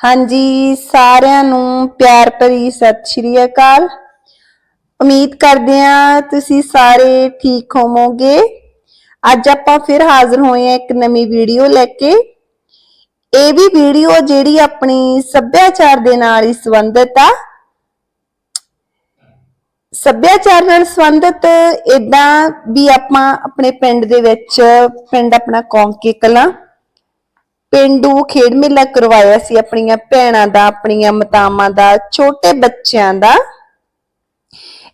ਹਾਂਜੀ, ਸਾਰਿਆਂ ਨੂੰ ਪਿਆਰ ਭਰੀ ਸਤਿ ਸ਼੍ਰੀ ਅਕਾਲ। ਉਮੀਦ ਕਰਦੇ ਹਾਂ ਤੁਸੀਂ ਸਾਰੇ ਠੀਕ ਹੋਵੋਗੇ। ਅੱਜ ਆਪਾਂ ਫਿਰ ਹਾਜ਼ਰ ਹੋਏ ਹਾਂ ਇੱਕ ਨਵੀਂ ਵੀਡੀਓ ਲੈ ਕੇ। ਇਹ ਵੀ ਵੀਡੀਓ ਜਿਹੜੀ ਆਪਣੀ ਸੱਭਿਆਚਾਰ ਦੇ ਨਾਲ ਹੀ ਸੰਬੰਧਿਤ ਆ। ਸੱਭਿਆਚਾਰ ਨਾਲ ਸੰਬੰਧਿਤ ਇਦਾਂ ਵੀ ਆਪਾਂ ਆਪਣੇ ਪਿੰਡ ਦੇ ਵਿੱਚ, ਪਿੰਡ ਆਪਣਾ ਕੌਂਕੇ ਕਲਾਂ ਪਿੰਡੂ ਖੇਡ ਮੇਲਾ ਕਰਵਾਇਆ ਸੀ ਆਪਣੀਆਂ ਭੈਣਾਂ ਦਾ, ਆਪਣੀਆਂ ਮਾਤਾਵਾਂ ਦਾ, ਛੋਟੇ ਬੱਚਿਆਂ ਦਾ।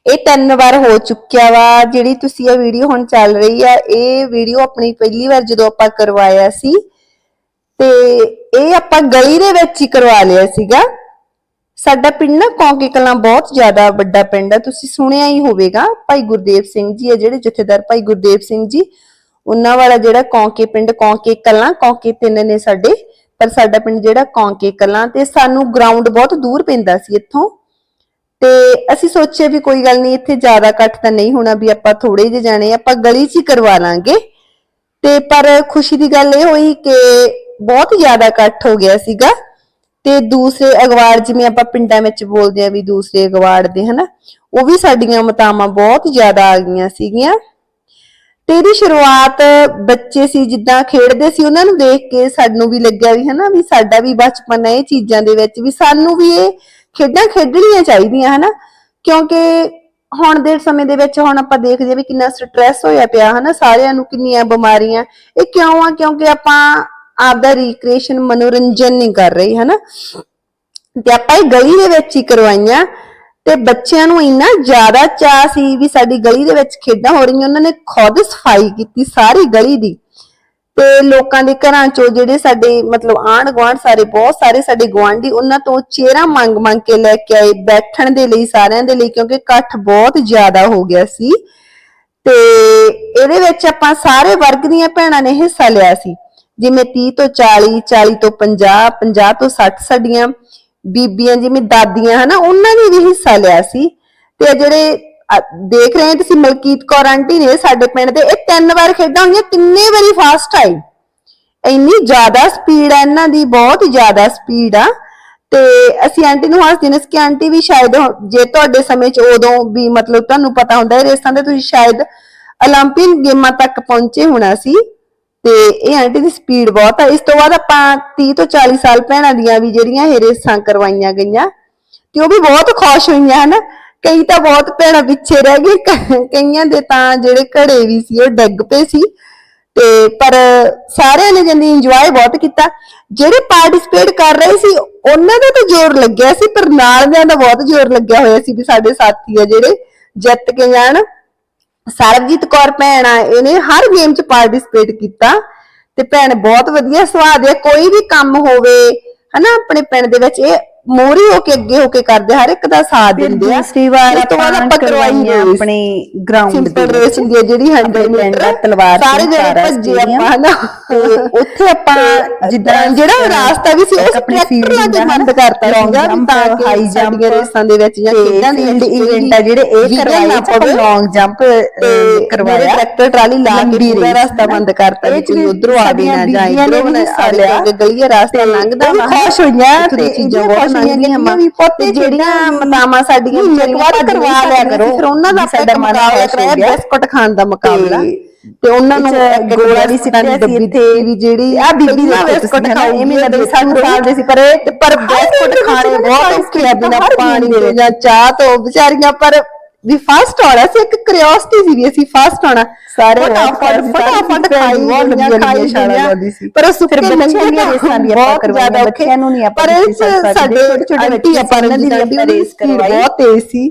ਇਹ ਤਿੰਨ ਵਾਰ ਹੋ ਚੁੱਕਿਆ ਵਾ। ਜਿਹੜੀ ਤੁਸੀਂ ਇਹ ਵੀਡੀਓ ਹੁਣ ਚੱਲ ਰਹੀ ਆ, ਇਹ ਵੀਡੀਓ ਆਪਣੀ ਪਹਿਲੀ ਵਾਰ ਜਦੋਂ ਆਪਾਂ ਕਰਵਾਇਆ ਸੀ, ਤੇ ਇਹ ਆਪਾਂ ਗਲੀ ਦੇ ਵਿੱਚ ਹੀ ਕਰਵਾ ਲਿਆ ਸੀਗਾ। ਸਾਡਾ ਪਿੰਡ ਨਾ ਕੌਂਕੇ ਕਲਾਂ ਬਹੁਤ ਜ਼ਿਆਦਾ ਵੱਡਾ ਪਿੰਡ ਆ। ਤੁਸੀਂ ਸੁਣਿਆ ਹੀ ਹੋਵੇਗਾ, ਭਾਈ ਗੁਰਦੇਵ ਸਿੰਘ ਜੀ ਆ ਜਿਹੜੇ ਜਥੇਦਾਰ ਭਾਈ ਗੁਰਦੇਵ ਸਿੰਘ ਜੀ। ਉਹਨਾਂ ਵਾਲਾ ਜਿਹੜਾ ਕੌਂਕੇ ਪਿੰਡ, ਕੌਂਕੇ ਕਲਾਂ ਕੌਂਕੇ ਤਿੰਨ ਨੇ ਸਾਡੇ, ਪਰ ਸਾਡਾ ਪਿੰਡ ਜਿਹੜਾ ਕੌਂਕੇ ਕਲਾਂ ਤੇ ਸਾਨੂੰ ਗਰਾਊਂਡ ਬਹੁਤ ਦੂਰ ਪੈਂਦਾ ਸੀ ਇੱਥੋਂ। ਤੇ ਅਸੀਂ ਸੋਚਿਆ ਵੀ ਕੋਈ ਗੱਲ ਨਹੀਂ, ਇੱਥੇ ਜ਼ਿਆਦਾ ਇਕੱਠ ਤਾਂ ਨਹੀਂ ਹੋਣਾ ਵੀ ਆਪਾਂ ਥੋੜੇ ਜਿਹੇ ਜਾਣੇ, ਆਪਾਂ ਗਲੀ 'ਚ ਹੀ ਕਰਵਾ ਲਾਂਗੇ। ਤੇ ਪਰ ਖੁਸ਼ੀ ਦੀ ਗੱਲ ਇਹ ਹੋਈ ਕਿ ਬਹੁਤ ਜ਼ਿਆਦਾ ਇਕੱਠ ਹੋ ਗਿਆ ਸੀਗਾ। ਤੇ ਦੂਸਰੇ ਅਗਵਾੜ ਜਿਵੇਂ ਆਪਾਂ ਪਿੰਡਾਂ ਵਿੱਚ ਬੋਲਦੇ ਆ ਵੀ ਦੂਸਰੇ ਅਗਵਾੜ ਦੇ, ਹਨਾ, ਉਹ ਵੀ ਸਾਡੀਆਂ ਮਤਾਵਾਂ ਬਹੁਤ ਜ਼ਿਆਦਾ ਆ ਗਈਆਂ ਸੀਗੀਆਂ। ਤੇ ਇਹਦੀ ਸ਼ੁਰੂਆਤ ਬੱਚੇ ਸੀ, ਜਿੱਦਾਂ ਖੇਡਦੇ ਸੀ, ਉਹਨਾਂ ਨੂੰ ਦੇਖ ਕੇ ਸਾਨੂੰ ਵੀ ਲੱਗਿਆ ਵੀ ਹਨਾ, ਵੀ ਸਾਡਾ ਵੀ ਬਚਪਨ ਇਹ ਚੀਜ਼ਾਂ ਦੇ ਵਿੱਚ, ਵੀ ਸਾਨੂੰ ਵੀ ਇਹ ਖੇਡਾਂ ਖੇਡਣੀਆਂ ਚਾਹੀਦੀਆਂ ਹਨਾ। ਕਿਉਂਕਿ ਹੁਣ ਦੇ ਸਮੇਂ ਦੇ ਵਿੱਚ ਹੁਣ ਆਪਾਂ ਦੇਖਦੇ ਵੀ ਕਿੰਨਾ ਸਟ੍ਰੈਸ ਹੋਇਆ ਪਿਆ ਹਨਾ, ਸਾਰਿਆਂ ਨੂੰ ਕਿੰਨੀਆਂ ਬਿਮਾਰੀਆਂ। ਇਹ ਕਿਉਂ ਆ? ਕਿਉਂਕਿ ਆਪਾਂ ਆਪਦਾ ਰੀਕ੍ਰੀਏਸ਼ਨ ਮਨੋਰੰਜਨ ਨਹੀਂ ਕਰ ਰਹੇ ਹਨਾ। ਤੇ ਆਪਾਂ ਇਹ ਗਲੀ ਦੇ ਵਿੱਚ ਹੀ ਕਰਵਾਈਆਂ। ਤੇ ਬੱਚਿਆਂ ਨੂੰ ਇੰਨਾ ਜ਼ਿਆਦਾ ਚਾਹ ਸੀ ਵੀ ਸਾਡੀ ਗਲੀ ਦੇ ਵਿੱਚ ਖੇਡਾਂ ਹੋ ਰਹੀਆਂ, ਉਹਨਾਂ ਨੇ ਖੁਦ ਸਫ਼ਾਈ ਕੀਤੀ ਸਾਰੀ ਗਲੀ ਦੀ। ਤੇ ਲੋਕਾਂ ਦੇ ਘਰਾਂ ਚੋਂ ਜਿਹੜੇ ਸਾਡੇ ਮਤਲਬ ਆਂਢ ਗੁਆਂਢ ਸਾਰੇ, ਬਹੁਤ ਸਾਰੇ ਸਾਡੇ ਗੁਆਂਢੀ, ਉਹਨਾਂ ਤੋਂ ਚਿਹਰਾ ਮੰਗ ਮੰਗ ਕੇ ਲੈ ਕੇ ਆਏ ਬੈਠਣ ਦੇ ਲਈ, ਸਾਰਿਆਂ ਦੇ ਲਈ, ਕਿਉਂਕਿ ਇਕੱਠ ਬਹੁਤ ਜ਼ਿਆਦਾ ਹੋ ਗਿਆ ਸੀ। ਤੇ ਇਹਦੇ ਵਿੱਚ ਆਪਾਂ ਸਾਰੇ ਵਰਗ ਦੀਆਂ ਭੈਣਾਂ ਨੇ ਹਿੱਸਾ ਲਿਆ ਸੀ। ਜਿਵੇਂ 30 ਤੋਂ 40 40 ਤੋਂ 50 50 ਤੋਂ 60 ਸਾਡੀਆਂ। ਬੀਬੀਆਂ ਜਿਵੇਂ ਦਾਦੀਆਂ ਹਨਾ ਉਹਨਾਂ ਨੇ ਵੀ ਹਿੱਸਾ ਲਿਆ ਸੀ ਤੇ ਜਿਹੜੇ ਅ, ਦੇਖ ਰਹੇ ਹੋ ਤੁਸੀਂ ਮਲਕੀਤ ਕੌਰ ਆਂਟੀ ਨੇ ਸਾਡੇ ਪਿੰਡ ਦੇ ਇਹ ਤਿੰਨ ਵਾਰ ਖੇਡਾਂ ਹੋਈਆਂ ਤਿੰਨੇ ਵਾਰੀ ਫਾਸਟ ਆਈ ਇੰਨੀ ਜ਼ਿਆਦਾ ਸਪੀਡ ਆ ਇਹਨਾਂ ਦੀ ਬਹੁਤ ਜ਼ਿਆਦਾ ਸਪੀਡ ਆ ਤੇ ਅਸੀਂ ਆਂਟੀ ਨੂੰ ਹੱਸਦੇ ਨੇ ਕਿ ਆਂਟੀ ਵੀ ਸ਼ਾਇਦ ਹੁਣ- ਜੇ ਤੁਹਾਡੇ ਸਮੇਂ 'ਚ ਉਦੋਂ ਵੀ ਮਤਲਬ ਤੁਹਾਨੂੰ ਪਤਾ ਹੁੰਦਾ ਇਹ ਰੇਸਾਂ ਦੇ ਤੁਸੀਂ ਸ਼ਾਇਦ 올림픽 ਗੇਮਾਂ ਤੱਕ ਪਹੁੰਚੇ ਹੋਣਾ ਸੀ ਤੇ ਇਹ ਆਂਟੀ ਦੀ ਸਪੀਡ ਬਹੁਤ ਆ। ਇਸ ਤੋਂ ਬਾਅਦ ਆਪਾਂ 30 ਤੋਂ 40 ਸਾਲ ਭੈਣਾਂ ਦੀਆਂ ਵੀ ਜਿਹੜੀਆਂ ਇਹ ਰੇਸਾਂ ਕਰਵਾਈਆਂ ਗਈਆਂ, ਤੇ ਉਹ ਵੀ ਬਹੁਤ ਖੁਸ਼ ਹੋਈਆਂ ਹਨ। ਕਈ ਤਾਂ ਬਹੁਤ ਭੈਣਾਂ ਪਿੱਛੇ ਰਹਿ ਗਏ ਕਈਆਂ ਦੇ ਤਾਂ ਜਿਹੜੇ ਘੜੇ ਵੀ ਸੀ, ਉਹ ਡਿੱਗ ਪਏ ਸੀ। ਤੇ ਪਰ ਸਾਰਿਆਂ ਨੇ ਜੰਦੀ ਇੰਜੋਏ ਬਹੁਤ ਕੀਤਾ। ਜਿਹੜੇ ਪਾਰਟਿਸਿਪੇਟ ਕਰ ਰਹੇ ਸੀ, ਉਹਨਾਂ ਦਾ ਤਾਂ ਜ਼ੋਰ ਲੱਗਿਆ ਸੀ, ਪਰ ਨਾਲ ਦਾ ਬਹੁਤ ਜ਼ੋਰ ਲੱਗਿਆ ਹੋਇਆ ਸੀ ਵੀ ਸਾਡੇ ਸਾਥੀ ਆ ਜਿਹੜੇ ਜਿੱਤ ਕੇ ਜਾਣ। ਸਰਬਜੀਤ ਕੌਰ ਭੈਣ ਆ, ਇਹਨੇ ਹਰ ਗੇਮ 'ਚ ਪਾਰਟਿਸਿਪੇਟ ਕੀਤਾ ਤੇ ਭੈਣ ਬਹੁਤ ਵਧੀਆ ਸੁਭਾਅ ਦੀ ਕੋਈ ਵੀ ਕੰਮ ਹੋਵੇ, ਹਨਾ, ਆਪਣੇ ਪਿੰਡ ਦੇ ਵਿੱਚ ਇਹ ਮੋਰੀ ਹੋ ਕੇ ਅੱਗੇ ਹੋ ਕੇ ਕਰਦੇ ਹਰ ਇੱਕ ਦਾ ਸਾਥ ਦਿੰਦੇ ਆ ਦੂਸਰੀ ਵਾਰ ਇਸ ਤੋਂ ਬਾਅਦ ਆਪਾਂ ਕਰਵਾਈ ਹੋਈ ਆਪਣੀ ਗਰਾਊਂਡ ਸਿੰਪਲ ਰੇਸ ਹੁੰਦੀ ਹੈ ਜਿਹੜੀ 100 ਆਪਣੇ ਪਿੰਡ ਮੀਟਰ ਦਾ ਤਲਵਾਰ ਸਾਰੇ ਜਿਹੜੇ ਭੱਜੇ। ਆਪਾਂ ਤੇ ਉੱਥੇ ਆਪਾਂ ਜਿੱਦਾਂ ਜਿਹੜਾ ਰਾਸਤਾ ਵੀ ਸੀ ਉਹ ਆਪਣੀ ਫੀਲਡ ਦਾ ਬੰਦ ਕਰਤਾ ਸੀਗਾ ਤਾਂ ਕਿ ਸਾਡੀਆਂ jump ਰੇਸਾਂ ਦੇ ਵਿੱਚ ਜਾਂ ਖੇਡਾਂ ਦੇ event ਆ ਜਿਹੜੇ ਇਹ ਕਰਵਾਏ ਨਾ ਆਪਾਂ। ਲੌਂਗ ਜੰਪ ਕਰਵਾਇਆ ਟਰੈਕਟਰ ਟਰਾਲੀ ਲਾ ਕੇ ਪੂਰਾ ਰਸਤਾ। ਬੰਦ ਕਰਤਾ ਵੀ ਕੋਈ ਉਧਰੋਂ ਆਵੇ ਨਾ ਜਾਂ ਬੀਬੀਆਂ ਨੇ ਇਧਰੋਂ ਵੀ ਨਾ ਆਵੇ ਲਿਆ। ਕਿ ਗਲੀਏ ਰਸਤਾ ਤੇ ਲੰਘਦਾ ਖੁਸ਼ ਹੋਈਆਂ ਦੀ ਤੇ ਚੀਜ਼ਾਂ ਬਹੁਤ ਖੁਸ਼ ਹੋਈਆਂ ਲੰਘਦੀਆਂ ਕਿ ਵੀ ਪੁੱਤ ਤੇ ਜਿਹੜੀਆਂ ਜਿਹੜੀਆਂ ਮਾਮਾ ਸਾਡੀਆਂ ਮਹੀਨੇ ਇੱਕ ਕੁ ਵਾਰ ਬਾਅਦ ਕਰਵਾ ਲਿਆ ਕਰੋ ਫਿਰ ਉਹਨਾਂ ਦਾ ਸਾਡਾ ਮਨ ਮੁਕਾਬਲਾ ਖੁਸ਼ ਹੋ ਕਰਾਇਆ ਗਿਆ। ਬਿਸਕੁਟ ਖਾਣ ਦਾ ਮੁਕਾਬਲਾ ਤੇ ਉਹਨਾਂ ਨੂੰ ਗੋਲਾ। ਵੀ ਜਿਹੜੀ ਆ ਬੀਬੀ ਦੇ ਬਿਸਕੁਟ ਬਿਸਕੁਟ ਖਾਊਗੀ, ਐਵੇਂ ਲੱਗਦੇ ਬਿਸਕੁਟ ਸਾਨੂੰ ਸਾਲ ਦੇ ਸੀ ਪਰ ਇਹ ਤੇ ਪਰ ਬਿਸਕੁਟ ਖਾਣੇ ਬਹੁਤ ਔਖੇ ਆ ਬਿਨਾ ਪਾਣੀ ਦੇ ਜਾਂ ਚਾਹ ਤੋਂ ਵਿਚਾਰੀਆਂ ਪਰ ਵੀ ਫਸਟ ਆਉਣਾ ਸੀ ਇੱਕ ਕਿਉਰਿਓਸਿਟੀ ਸੀ ਵੀ ਅਸੀਂ ਫਸਟ ਆਉਣਾ। ਸਾਰੇ ਫਟਾਫਟ ਫਟਾਫਟ ਖਾਈ ਬਹੁਤ ਲੰਬੀਆਂ ਖਾਈ ਗਈਆਂ। ਜਾਂਦੀ ਸੀ। ਪਰ ਸੁੱਕੇ ਬੱਚਿਆਂ ਦੀਆਂ ਰੇਸਾਂ ਵੀ ਆਪਾਂ ਜ਼ਿਆਦਾ ਬੱਚਿਆਂ ਨੂੰ ਨਹੀਂ ਆਪਾਂ ਪਰ ਸਾਡੇ ਛੋਟੇ ਛੋਟੇ ਬੱਚੇ ਆਪਾਂ ਉਹਨਾਂ ਦੀ ਰੇਸ ਕਰਵਾਈ। ਬਹੁਤ ਤੇਜ਼ ਸੀ।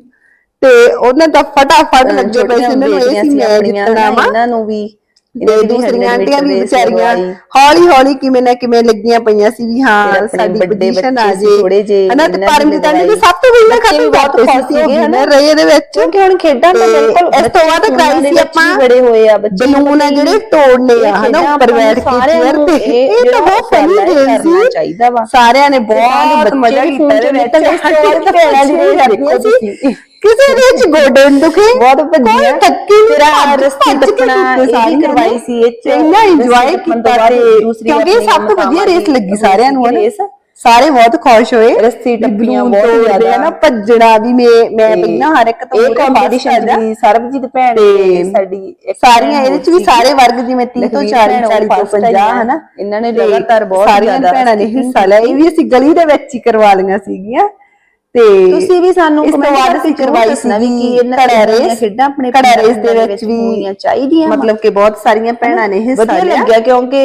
ਤੇ ਉਹਨਾਂ ਦਾ ਫਟਾਫਟ ਲੱਗੇ ਪਏ ਸੀ ਉਹਨਾਂ ਨੂੰ ਇਹ ਸੀ ਮੈਂ ਜਿੱਤਣਾ ਵਾ ਇਹਨਾਂ ਨੂੰ ਵੀ। ਤੇ ਦੂਸਰੀਆਂ ਆਂਟੀਆਂ ਵੀ ਵਿਚਾਰੀਆਂ ਹੌਲੀ ਹੌਲੀ ਕਿਵੇਂ ਨਾ ਕਿਵੇਂ ਲੱਗੀਆਂ ਪਈਆਂ ਸੀ ਵੀ ਹਾਂ ਸਾਡੀ ਵੱਡੇ ਪੋਜੀਸ਼ਨ ਬੱਚੇ ਆ ਸੀ, ਜੇ। ਥੋੜੇ ਜਿਹੇ ਹਨਾ ਤੇ ਪਰਮਜੀਤ ਆਂਟੀ ਦੇ। ਸਭ ਤੋਂ ਪਹਿਲਾਂ ਖਤਮ ਬਹੁਤ ਖੁਸ਼ ਸੀਗੇ ਹਨਾ? ਹਨਾ। ਰੇ ਦੇ ਵਿੱਚ। ਕਿਉਂਕਿ ਹੁਣ ਖੇਡਾਂ ਤਾਂ ਬਿਲਕੁਲ ਇਸ ਤੋਂ ਬਾਅਦ ਕਰਾਈ ਸੀ ਆਪਾਂ। ਬੜੇ ਹੋਏ ਆ ਬੱਚੇ। ਬਲੂਨ ਆ ਜਿਹੜੇ ਤੋੜਨੇ ਆ ਹਨਾ ਉੱਪਰ ਬੈਠ ਕੇ ਚੇਅਰ ਤੇ ਇਹ ਤਾਂ ਬਹੁਤ ਫਨੀ ਗੇਮ ਸੀ। ਚਾਹੀਦਾ ਵਾ। ਸਾਰਿਆਂ ਨੇ ਬਹੁਤ ਮਜ਼ਾ ਕੀਤਾ ਇਹਦੇ ਵਿੱਚ ਰੇਸ ਦੇਖੋ ਤੁਸੀਂ। ਕਿਸੇ ਦੇ ਵਿੱਚ ਗੋਡੇ ਨੀ ਦੁਖੇ ਬਹੁਤ ਭੱਜੀਆਂ। ਕੋਈ ਥੱਕੀ ਨਹੀਂ ਤੇਰਾ ਰਸਤੇ ਟੱਪਣਾ ਇਹ ਸਾਰਿਆਂ। ਕਰਵਾਈ ਸੀ ਇਹ 'ਚ। ਇੰਨਾ ਇੰਜੋਏ ਰਸਤੇ ਕੀਤਾ ਤੇ ਦੂਸਰੀ ਕਿਉਂਕਿ ਸਭ ਤੋਂ ਵਧੀਆ ਰੇਸ ਲੱਗੀ ਸਾਰਿਆਂ ਨੂੰ। ਰੇਸ। ਸਾਰੇ ਬਹੁਤ ਖੁਸ਼ ਹੋਏ ਰੱਸੀ ਵੀ ਟੱਪੀਆਂ ਬਹੁਤ ਜ਼ਿਆਦਾ। ਨਾ ਭੱਜਣਾ ਵੀ ਮੈਂ ਮੈਂ ਪਹਿਲਾਂ ਹਰ ਇੱਕ ਤੋਂ ਇਹ ਕੰਪੀਟੀਸ਼ਨ। ਦੀ ਸਰਬਜੀਤ ਭੈਣ ਤੇ ਸਾਡੀ ਸਾਰੀਆਂ ਇਹਦੇ ਚ ਵੀ ਸਾਰੇ ਵਰਗ ਜਿਵੇਂ 30 ਤੋਂ ਲਖਵੀਰ 40 ਭੈਣ ਉਹ 40 ਤੋਂ first 50 ਆਈਆਂ। ਹਨਾ ਇਹਨਾਂ ਨੇ ਲਗਾਤਾਰ ਬਹੁਤ ਸਾਰੀਆਂ ਜ਼ਿਆਦਾ ਭੈਣਾਂ ਨੇ ਹਿੱਸਾ ਲਿਆ ਇਹ ਵੀ ਅਸੀਂ ਗਲੀ ਦੇ ਵਿੱਚ ਹੀ ਕਰਵਾ ਲਈਆਂ ਸੀਗੀਆਂ ਤੇ ਤੁਸੀਂ ਵੀ ਸਾਨੂੰ ਇਸ ਤੋਂ ਬਾਅਦ ਅਸੀਂ ਕਰਵਾਈ ਦੱਸਣਾ ਵੀ ਸੀ ਕੀ ਇਹਨਾਂ ਰੇਸ ਖੇਡਾਂ ਆਪਣੇ ਘੜਾ ਪਿੰਡਾਂ ਰੇਸ ਦੇ ਦੇ ਵਿੱਚ ਵੀ ਹੋਣੀਆਂ ਚਾਹੀਦੀਆਂ। ਮਤਲਬ ਕਿ ਬਹੁਤ ਸਾਰੀਆਂ ਭੈਣਾਂ ਨੇ ਹਿੱਸਾ ਵਧੀਆ ਲਿਆ ਲੱਗਿਆ ਕਿਉਂਕਿ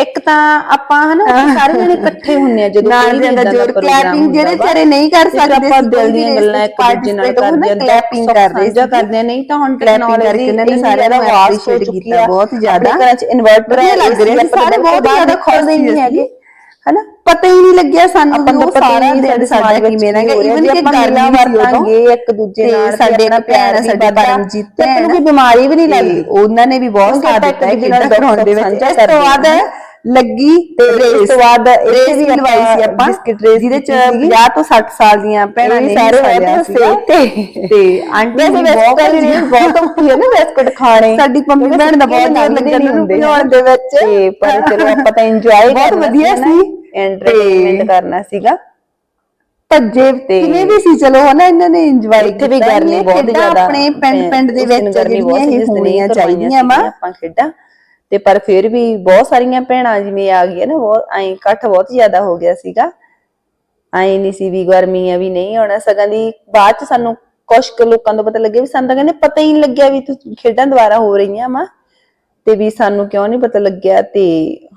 ਇੱਕ ਤਾਂ ਆਪਾਂ ਹਨਾ ਸਾਰੇ ਜਣੇ ਇਕੱਠੇ ਹੁੰਨੇ ਆ ਜਦੋਂ ਕੋਈ ਦੇ ਵੀ ਅੰਦਰ ਏਦਾਂ ਦਾ ਜੋਰ ਕਲੈਪਿੰਗ ਜਿਹੜੇ। ਵਿਚਾਰੇ ਨਹੀਂ ਕਰ ਸਕਦੇ ਆਪਾਂ ਸੀ, ਦਿਲ ਦੀਆਂ ਗੱਲਾਂ ਇੱਕ ਦੂਜੇ ਨਾਲ ਕਰਦੇ ਆ clapping ਕਰ ਰਹੇ ਸਾਂਝਾ ਸੀ। ਕਰਦੇ ਨਹੀਂ ਤਾਂ ਹੁਣ ਟੈਕਨੋਲੋਜੀ ਨੇ ਸਾਰਿਆਂ ਨੂੰ appreciate ਕੀਤਾ ਬਹੁਤ ਜ਼ਿਆਦਾ। ਘਰਾਂ 'ਚ ਇਨਵਰਟਰ ਲੱਗ ਰਿਹਾ ਸੀ, ਸਾਰੇ ਬਹੁਤ ਜ਼ਿਆਦਾ ਖੁਸ਼ ਨਹੀਂ ਸੀ ਹੈਗੇ ਹਨਾ? ਪਤਾ ਹੀ ਨਹੀਂ ਲੱਗਿਆ ਸਾਨੂੰ ਆਪਾਂ ਵੀ ਉਹ ਪਤਾ ਹੀ ਸਾਰਾ ਨਹੀਂ ਦਿਨ ਸਾਡੇ ਕਿਵੇਂ ਲੰਘਿਆ ਕੀ ਹੋ ਜੇ ਕਿ ਉਦੋਂ ਵਰਤਾਂਗੇ ਇੱਕ ਦੂਜੇ ਨਾਲ ਸਾਡੇ ਆਪਣਾ ਪਿਆਰ ਸਾਡੀ ਵੱਧਦਾ, ਪਰਮਜੀਤ ਤੇ ਆਪਾਂ ਨੂੰ ਕੋਈ ਬਿਮਾਰੀ ਵੀ ਨਹੀਂ ਤੇ ਲੱਗਦੀ। ਉਹਨਾਂ ਨੇ ਵੀ ਬਹੁਤ ਸਾਥ ਦਿੱਤਾ ਦੂਜੇ ਨਾਲ ਖੇਡਾਂ ਕਰਾਉਣ ਦੇ ਵਿੱਚ ਇਸ ਤੋਂ ਬਾਅਦ ਹਾਂ। ਲੱਗੀ ਤੇ ਇਸ ਤੋਂ ਬਾਅਦ ਇੱਥੇ ਵੀ ਲਵਾਈ ਸੀ ਆਪਾਂ ਬਿਸਕਿਟ ਰੇਸ ਜਿਹਦੇ ਚ ਕੀਤੀ ਸੀਗੀ। 50 ਤੋਂ 60 ਸਾਲ ਦੀਆਂ ਭੈਣਾਂ ਨੇ ਸਾਰੇ ਵੈਸੇ ਸੀਗਾ। ਤੇ ਤੇ ਆਂਟੀ ਵੀ ਬਹੁਤ ਰੇਸ ਬਹੁਤ ਔਖੀ ਹੈ ਨਾ ਬਿਸਕੁਟ ਖਾਣੇ। ਸਾਡੀ ਪੰਮੀ ਭੈਣ ਦਾ ਬਹੁਤ ਨਹੀਂ ਉਹਨੂੰ ਹੁੰਦੇ ਬਣਾਉਣ ਦੇ ਵਿੱਚ। ਤੇ ਪਰ ਚਲੋ ਆਪਾਂ ਤਾਂ ਇੰਜੋਏ ਬਹੁਤ ਵਧੀਆ ਸੀ। ਐਂਟਰਟੇਨਮੈਂਟ ਕਰਨਾ ਸੀਗਾ। ਭੱਜੇ ਤੇ ਕਿਵੇਂ ਵੀ ਸੀ ਚਲੋ ਹਨਾ ਇਹਨਾਂ ਨੇ ਇੰਜੋਏ ਇੱਥੇ ਵੀ ਗਰਮੀ ਬਹੁਤ ਜ਼ਿਆਦਾ ਆਪਣੇ ਪਿੰਡ ਪਿੰਡ ਦੇ ਵਿੱਚ ਜਿਹੜੀਆਂ ਸੀ, ਇਹ ਹੋਣੀਆਂ ਚਾਹੀਦੀਆਂ ਵਾ। ਆਪਾਂ ਖੇਡਾਂ। ਤੇ ਪਰ ਫਿਰ ਵੀ ਬਹੁਤ ਸਾਰੀਆਂ ਭੈਣਾਂ ਜਿਵੇਂ ਆ ਗਈਆਂ ਨਾ, ਬਹੁਤ ਐਂ ਇਕੱਠ ਬਹੁਤ ਜ਼ਿਆਦਾ ਹੋ ਗਿਆ ਸੀਗਾ। ਐਂ ਨਹੀਂ ਸੀ ਵੀ ਗਰਮੀ ਆ ਵੀ ਨਹੀਂ ਆਉਣਾ, ਸਗੋਂ ਦੀ ਬਾਅਦ ਚ ਸਾਨੂੰ ਕੁਝ ਕੁ ਲੋਕਾਂ ਤੋਂ ਪਤਾ ਲੱਗਿਆ ਵੀ ਸਾਨੂੰ ਤਾਂ ਕਹਿੰਦੇ ਪਤਾ ਹੀ ਨਹੀਂ ਲੱਗਿਆ ਵੀ ਖੇਡਾਂ ਦੁਆਰਾ ਹੋ ਰਹੀਆਂ ਵਾ ਤੇ ਵੀ ਸਾਨੂੰ ਕਿਉਂ ਨਹੀਂ ਪਤਾ ਲੱਗਿਆ ਤੇ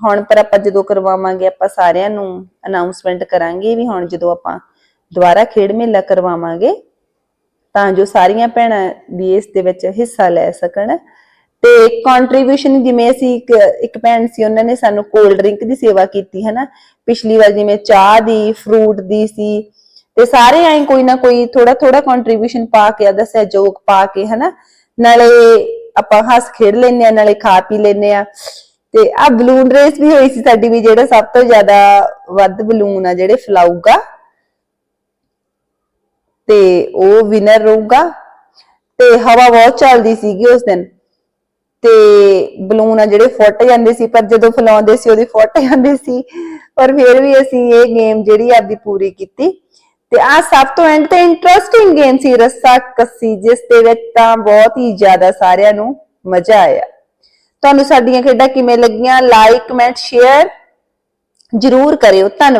ਹੁਣ ਪਰ ਆਪਾਂ ਜਦੋਂ ਕਰਵਾਵਾਂਗੇ, ਆਪਾਂ ਸਾਰਿਆਂ ਨੂੰ ਅਨਾਉਂਸਮੈਂਟ ਕਰਾਂਗੇ ਵੀ ਹੁਣ ਜਦੋਂ ਆਪਾਂ ਦੁਬਾਰਾ ਖੇਡ ਮੇਲਾ ਕਰਵਾਵਾਂਗੇ ਤਾਂ ਜੋ ਸਾਰੀਆਂ ਭੈਣਾਂ ਵੀ ਇਸ ਦੇ ਵਿੱਚ ਹਿੱਸਾ ਲੈ ਸਕਣ। ਤੇ ਕੰਟਰੀਬਿਊਸ਼ਨ ਜਿਵੇਂ ਅਸੀਂ ਇੱਕ ਇੱਕ ਭੈਣ ਸੀ, ਉਹਨਾਂ ਨੇ ਸਾਨੂੰ ਕੋਲਡ ਡਰਿੰਕ ਦੀ ਸੇਵਾ ਕੀਤੀ ਹੈ ਨਾ ਪਿਛਲੀ ਵਾਰ ਜਿਵੇਂ ਚਾਹ ਦੀ ਫਰੂਟ ਦੀ ਸੀ, ਤੇ ਸਾਰੇ ਐਂ ਕੋਈ ਨਾ ਕੋਈ ਥੋੜਾ ਥੋੜਾ ਕੰਟਰੀਬਿਊਸ਼ਨ ਪਾ ਕੇ ਆਦਾ ਸਹਿਯੋਗ ਪਾ ਕੇ, ਹਨਾ? ਨਾਲੇ ਆਪਾਂ ਹੱਸ ਖੇਡ ਲੈਨੇ ਆ ਨਾਲੇ ਖਾ ਪੀ ਲੈਨੇ ਆ ਤੇ ਆ ਬਲੂਨ ਰੇਸ ਵੀ ਹੋਈ ਸੀ ਸਾਡੀ ਵੀ, ਜਿਹੜਾ ਸਭ ਤੋਂ ਜ਼ਿਆਦਾ ਵੱਧ ਬਲੂਨ ਆ, ਜਿਹੜੇ ਫਲਾਊਗਾ ਤੇ ਉਹ ਵਿਨਰ ਰਹੂਗਾ। ਤੇ ਹਵਾ ਬਹੁਤ ਚੱਲਦੀ ਸੀਗੀ ਉਸ ਦਿਨ। ਤੇ ਬਲੂਨ ਆ ਜਿਹੜੇ ਫੁੱਟ ਜਾਂਦੇ ਸੀ, ਪਰ ਜਦੋਂ ਫਲਾਉਂਦੇ ਸੀ ਉਹਦੇ ਫੁੱਟ ਜਾਂਦੇ ਸੀ। ਪਰ ਫਿਰ ਵੀ ਅਸੀਂ ਇਹ ਗੇਮ ਜਿਹੜੀ ਆਪਦੀ ਪੂਰੀ ਕੀਤੀ। ਤੇ ਆ ਸਭ ਤੋਂ ਐਂਡ ਤੇ ਇੰਟਰਸਟਿੰਗ ਗੇਮ ਸੀ ਰੱਸਾ ਕੱਸੀ, ਜਿਸ ਦੇ ਵਿੱਚ ਤਾਂ ਬਹੁਤ ਹੀ ਜ਼ਿਆਦਾ ਸਾਰਿਆਂ ਨੂੰ ਮਜ਼ਾ ਆਇਆ। ਤੁਹਾਨੂੰ ਸਾਡੀਆਂ ਖੇਡਾਂ ਕਿਵੇਂ ਲੱਗੀਆਂ? ਲਾਈਕ ਕਮੈਂਟ ਸ਼ੇਅਰ ਜਰੂਰ ਕਰਿਓ। ਧੰਨਵਾਦ।